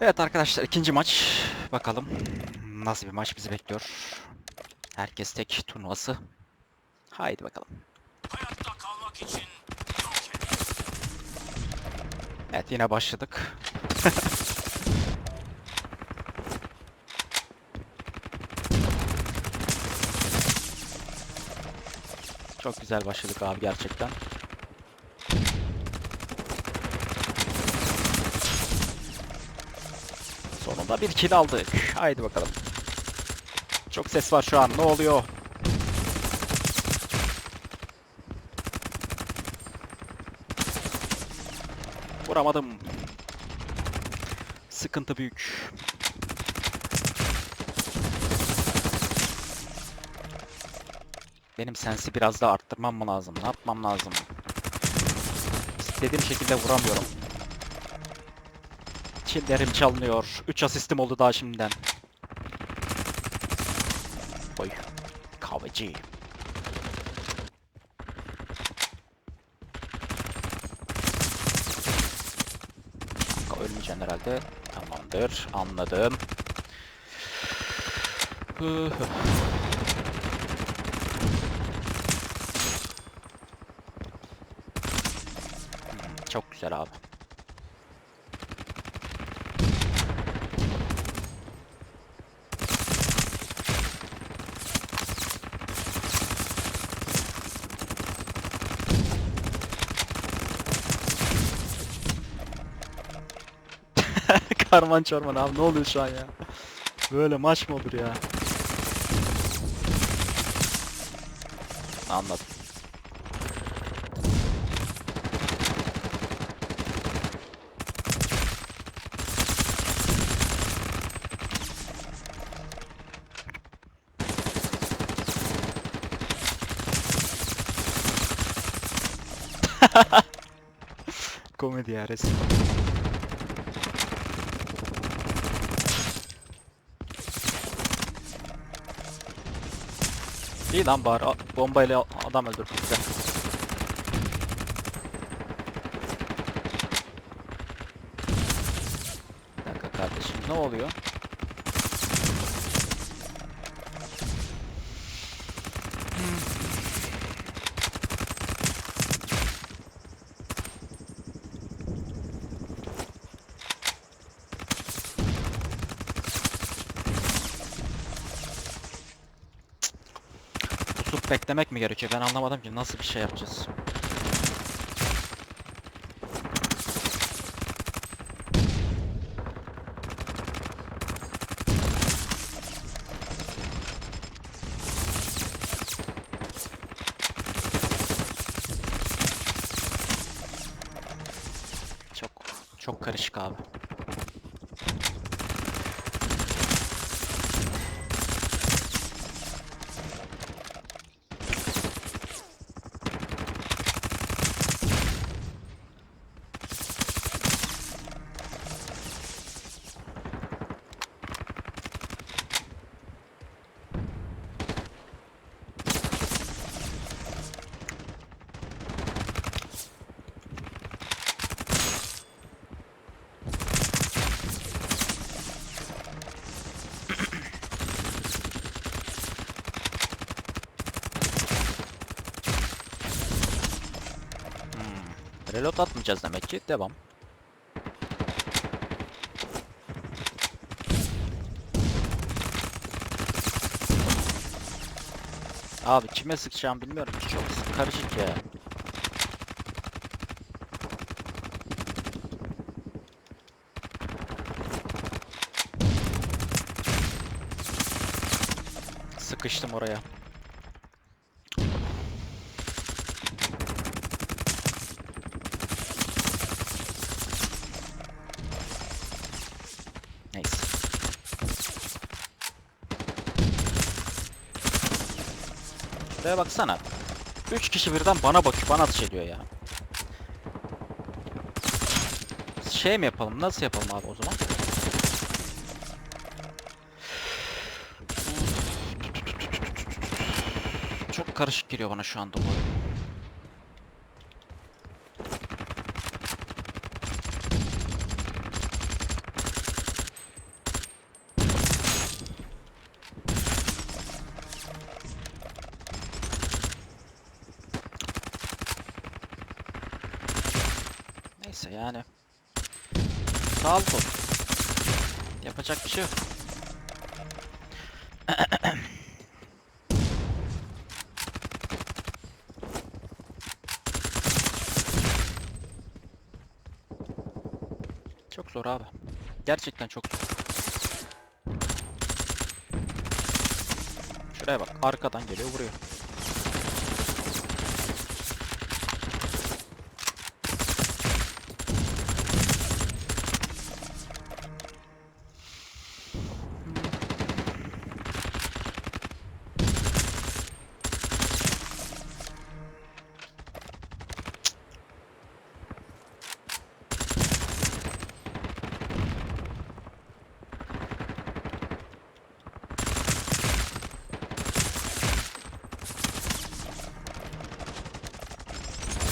Evet arkadaşlar ikinci maç. Bakalım nasıl bir maç bizi bekliyor. Herkes tek turnuvası. Haydi bakalım. Evet yine başladık. Çok güzel başladık abi gerçekten. Sonunda bir kill aldık. Haydi bakalım. Çok ses var şu an. Ne oluyor? Vuramadım. Sıkıntı büyük. Benim sensi biraz daha arttırmam mı lazım? Ne yapmam lazım? İstediğim şekilde vuramıyorum. Killerim çalınıyor. 3 asistim oldu daha şimdiden. Oy. Kahveci. Ölmeyeceksin herhalde. Tamamdır. Anladım. Çok güzel abi. Karman çorman abi ne oluyor şu an ya? Böyle maç mı olur ya? Anladım. Komedi ya resmen. İyi lan bari bombayla adam öldürdük güzel. Bir dakika kardeşim ne oluyor? Beklemek mi gerekiyor? Ben anlamadım ki nasıl bir şey yapacağız. Çok çok karışık abi. Reload atmayacağız demek ki. Devam. Abi kime sıkacağım bilmiyorum ki çok karışık ya. Sıkıştım oraya. Neyse. Şuraya baksana. 3 kişi birden bana bakıyor, bana atış ediyor ya. Şey mi yapalım? Nasıl yapalım abi o zaman? Çok karışık geliyor bana şu anda bu oyun. Yani. Sağlık olsun. Yapacak bir şey yok. Çok zor abi. Gerçekten çok zor. Şuraya bak. Arkadan geliyor vuruyor.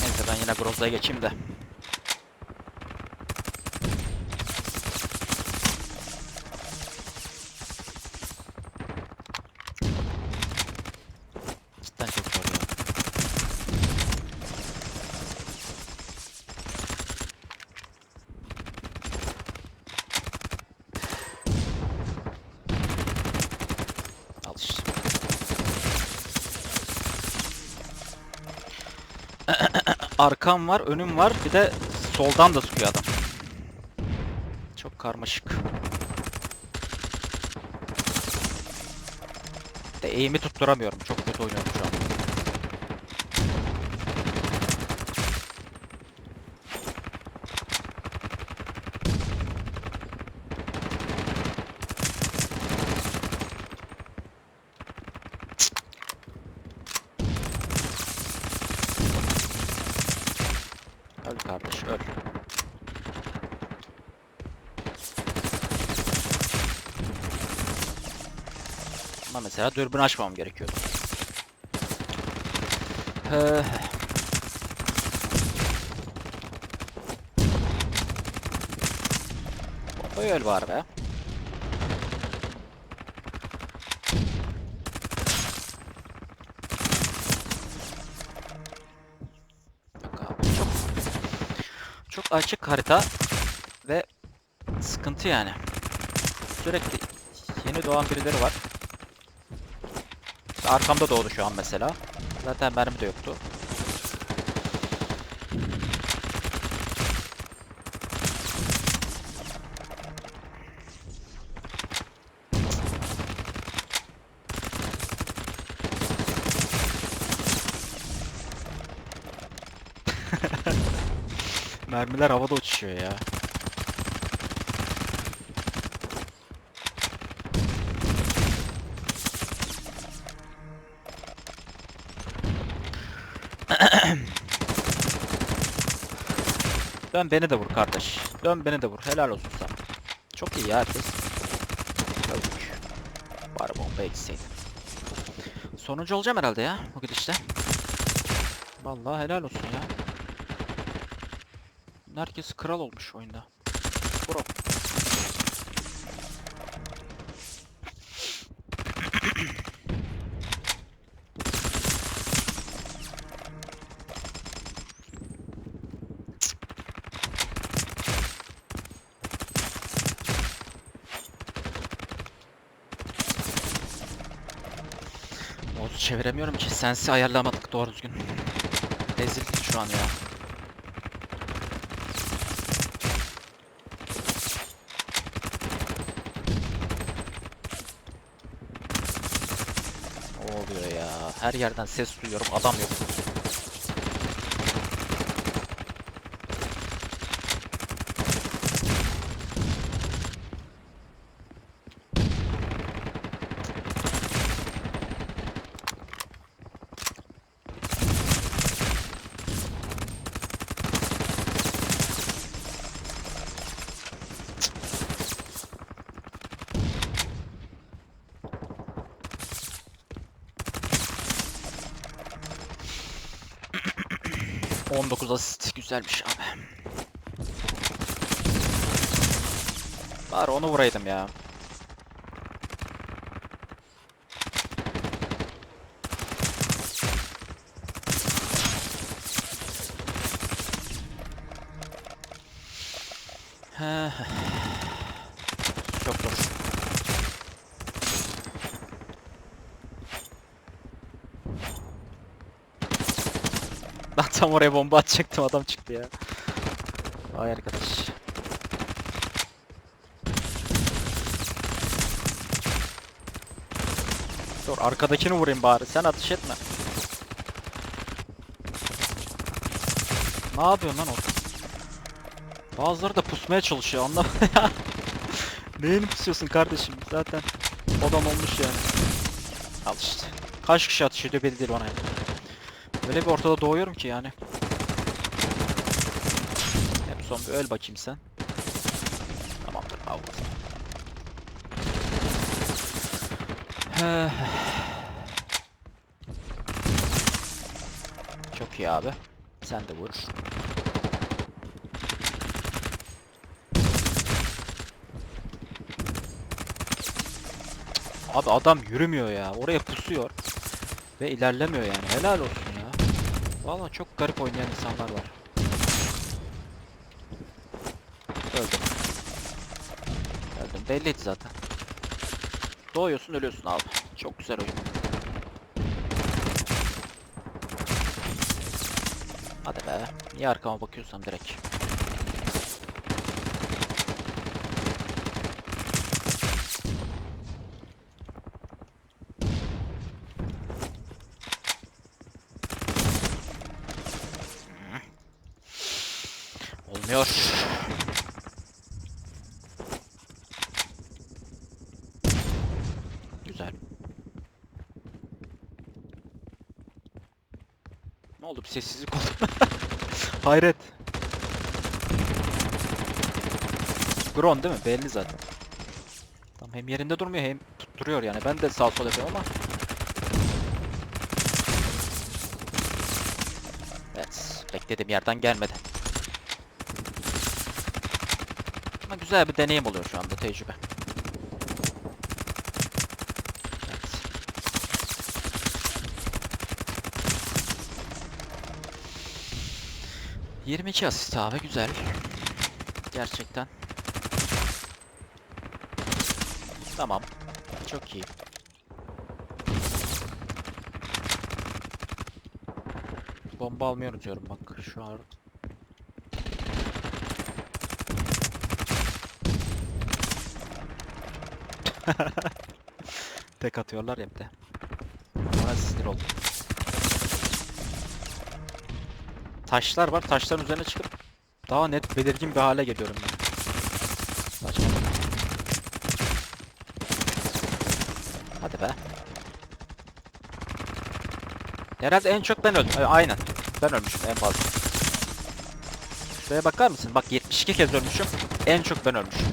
Neyse ben yine bronzaya geçeyim de. Cidden çok zor ya. Al işte. Arkam var, önüm var. Bir de soldan da sıkıyor adam. Çok karmaşık. De eğimi tutturamıyorum. Çok kötü oynuyorum şu an. Öl kardeş, öl. Ama mesela dürbün açmam gerekiyordu. Ee, Bombayı öl var be. Çok açık harita ve sıkıntı yani. Sürekli yeni doğan birileri var. Arkamda doğdu şu an mesela. Zaten mermi de yoktu. Mermiler havada uçuşuyor ya. Dön beni de vur kardeş. Dön beni de vur. Helal olsun sana. Çok iyi ya herkes. Öldük. Bari bomba gitseydi. Sonuncu olacağım herhalde ya bu gidişle. Vallahi helal olsun ya. Herkes kral olmuş oyunda. Çeviremiyorum ki. Sensi ayarlamadık doğru düzgün. Rezillik şu an ya. Ne oluyor ya? Her yerden ses duyuyorum. Adam yok. ...19 asist güzelmiş abi. Bari onu vuraydım ya. Çok zor. Tam oraya bomba atacaktım adam çıktı ya. Vay arkadaş. Dur arkadakini vurayım bari sen ateş etme. Ne yapıyorsun lan orada? Bazıları da pusmaya çalışıyor anlamadım ya. Neyini pusuyorsun kardeşim zaten adam olmuş yani. Al işte. Kaç kişi atış ediyor belli değil bana yani. Öyle bir ortada doğuyorum ki yani. Hep son bir öl bakayım sen. Tamamdır. He. Çok iyi abi. Sen de vur. Abi adam yürümüyor ya. Oraya pusuyor. Ve ilerlemiyor yani. Helal olsun ya. Vallahi çok garip oynayan insanlar var. Öldüm. Öldüm. Belliydi zaten. Doğuyorsun ölüyorsun abi. Çok güzel oyun. Hadi be. Niye arkama bakıyorsam direkt. Olmuyor. Güzel. Ne oldu bir sessizlik oldu. Hayret. Gron değil mi? Belli zaten. Tam hem yerinde durmuyor hem tutturuyor yani. Ben de sağ sol yapıyorum ama. Evet. Beklediğim yerden gelmedi. Ama güzel bir deneyim oluyor şu anda tecrübe. Evet. ...22 asist abi güzel. Gerçekten. Tamam. Çok iyi. Bomba almayı unutuyorum bak şu an. Tek atıyorlar hep de. Bana sinir oldum. Taşlar var. Taşların üzerine çıkıp daha net belirgin bir hale geliyorum ben. Saçma. Hadi be. Herhalde en çok ben öldüm. Ay- Aynen. Ben ölmüşüm en fazla. Şuraya bakar mısın? Bak 72 kez ölmüşüm. En çok ben ölmüşüm.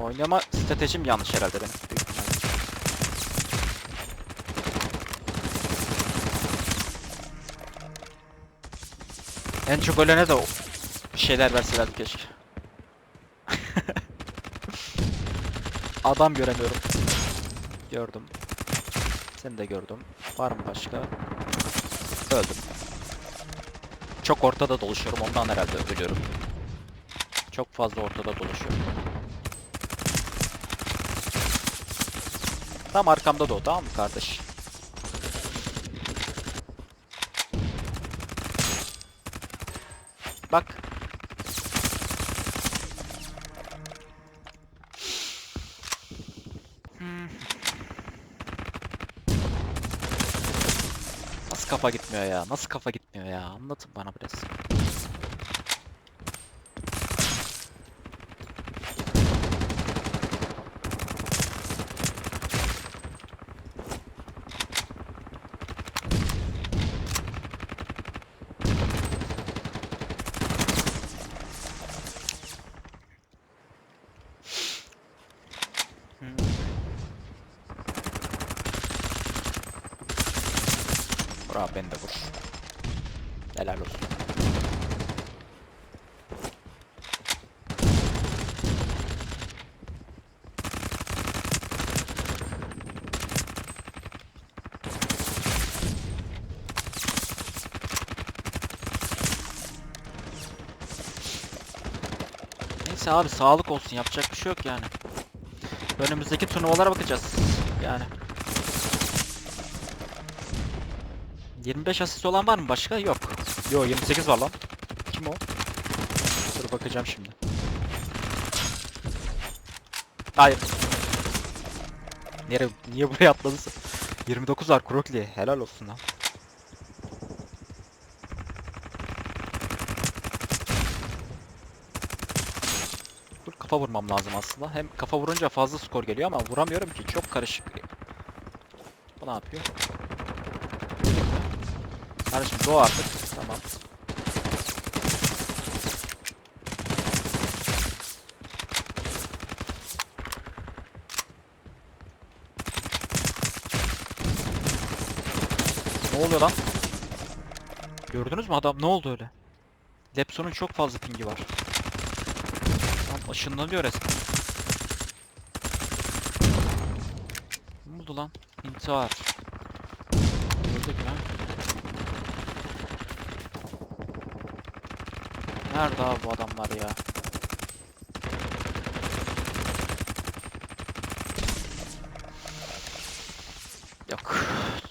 Oynama stratejim yanlış herhalde benim. En çok ölene de bir şeyler verselerdi keşke. Adam göremiyorum. Gördüm. Seni de gördüm. Var mı başka? Öldüm. Çok ortada dolaşıyorum ondan herhalde ölüyorum. Çok fazla ortada dolaşıyorum. Tam arkamda da o tamam mı kardeş? Bak. Nasıl kafa gitmiyor ya? Nasıl kafa gitmiyor ya? Anlatın bana abi beni de vur. Helal olsun. Neyse abi sağlık olsun yapacak bir şey yok yani. Önümüzdeki turnuvalara bakacağız. Yani. 25 asist olan var mı başka? Yok. Yo 28 var lan. Kim o? Dur bakacağım şimdi. Hayır. Nereye, niye buraya atladın? 29 var Krokli. Helal olsun lan. Dur kafa vurmam lazım aslında. Hem kafa vurunca fazla skor geliyor ama vuramıyorum ki. Çok karışık. Bu ne yapıyor? Kardeşim doğu artık. Tamam. Ne oluyor lan? Gördünüz mü adam ne oldu öyle? Lepson'un çok fazla pingi var. Tam ışınlanıyor resmen. Ne oldu lan? İntihar. Gördük lan. Nerede abi bu adamlar ya? Yok.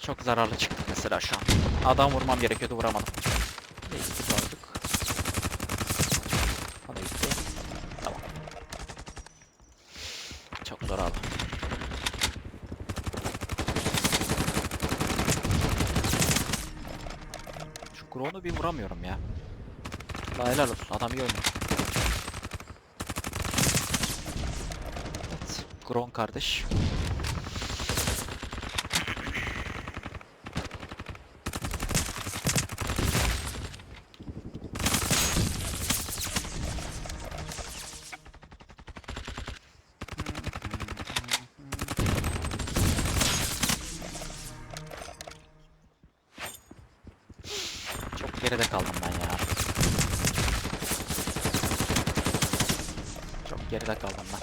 Çok zararlı çıktı mesela şu an. Adam vurmam gerekiyordu vuramadım. Neyse gördük. Hadi gitti. Tamam. Çok zor abi. Şu Gron'u bir vuramıyorum ya. La helal olsun adam iyi oynuyor. Evet. Gron kardeş. Çok geride kaldım ben ya. Çok geride kaldım ben.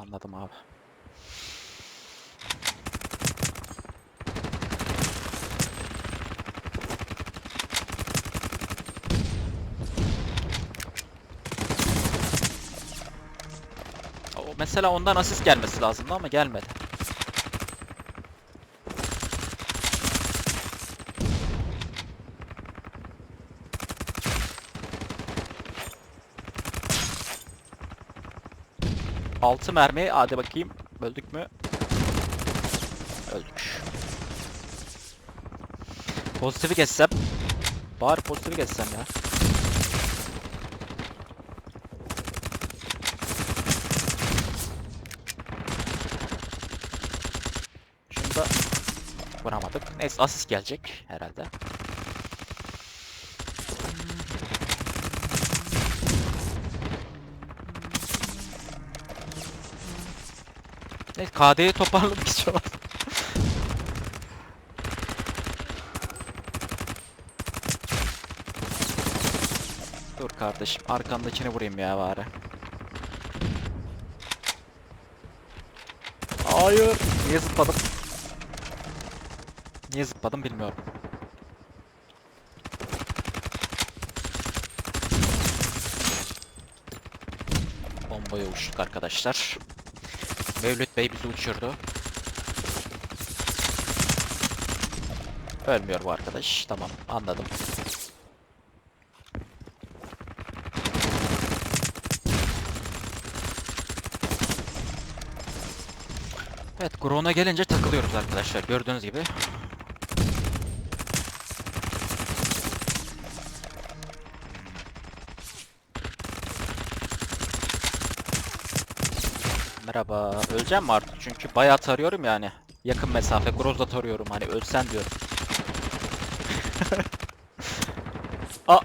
Anladım abi. O mesela ondan asist gelmesi lazımdı ama gelmedi. Altı mermi. Hadi bakayım. Öldük mü? Öldük. Pozitifi geçsem. Bari pozitifi geçsem ya. Da vuramadık. Neyse asist gelecek herhalde. Evet KD'yi toparladık şu an. Dur kardeşim arkandakini vurayım ya bari. Hayır. Niye zıpladım? Niye zıpladım bilmiyorum. Bombaya uçtuk arkadaşlar. Mevlüt Bey bizi uçurdu. Ölmüyor bu arkadaş. Tamam anladım. Evet Gron'a gelince takılıyoruz arkadaşlar gördüğünüz gibi. Merhaba. Öleceğim mi artık? Çünkü bayağı tarıyorum yani. Yakın mesafe. Groz'da tarıyorum hani ölsen diyorum. Aa.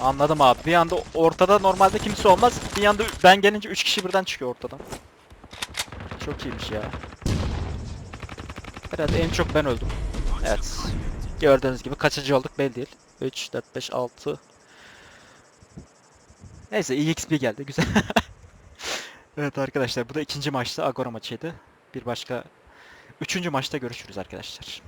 Anladım abi. Bir anda ortada normalde kimse olmaz. Bir anda ben gelince 3 kişi birden çıkıyor ortadan. Çok iyiymiş ya. Herhalde en çok ben öldüm. Evet. Gördüğünüz gibi kaçıncı olduk belli değil. 3, 4, 5, 6, Neyse EXP geldi güzel. evet arkadaşlar bu da ikinci maçta Agora maçıydı. Bir başka üçüncü maçta görüşürüz arkadaşlar.